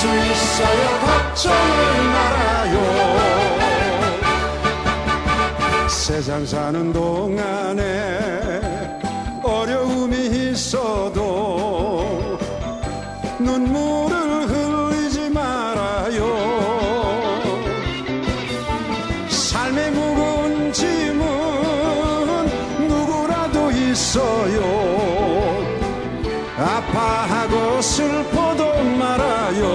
수 있어요. 걱정을 말아요. 세상 사는 동안에 어려움이 있어도 눈물을 흘리지 말아요. 삶의 무거운 짐은 누구라도 있어요. 아파하고 슬퍼 도 말아요.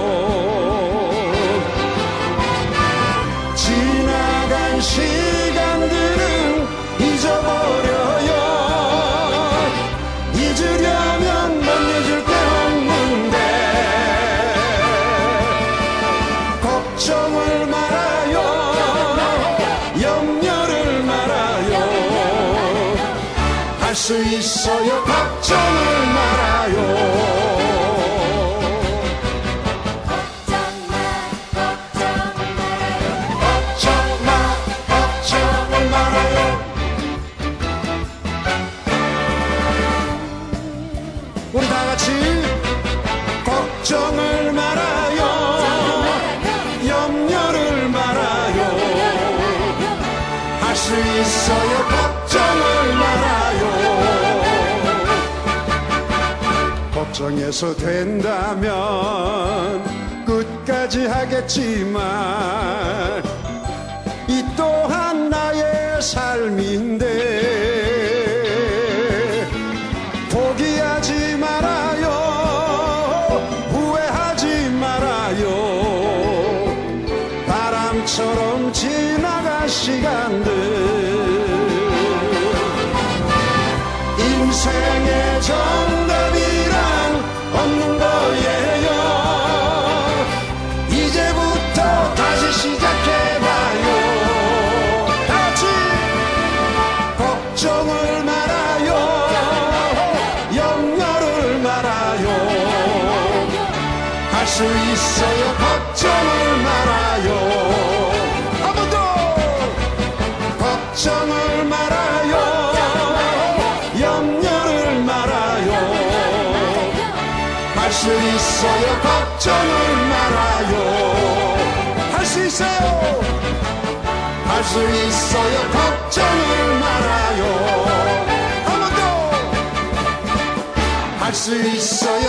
지나간 시간들은 잊어버려요. 잊으려면 못 잊을 게 없는데 걱정을 말아요. 염려를 말아요. 할 수 있어요. 걱정을 말아요 있어요. 걱정을 말아요. 걱정해서 된다면 끝까지 하겠지만 이 또한 나의 삶인데 포기하지 말아요. 후회하지 말아요. 바람처럼 지나갈 시간들 인생의 정답이란 없는 거예요. 이제부터 다시 시작해봐요. 같이 걱정을 말아요. 염려를 말아요. 할 수 있어요. 걱정을 말아요. 한 번 더! 걱정을 말아요 수 있어요. 걱정을 말아요. 할 수 있어요. 할 수 있어요. 걱정을 말아요. 한 번 더. 할 수 있어요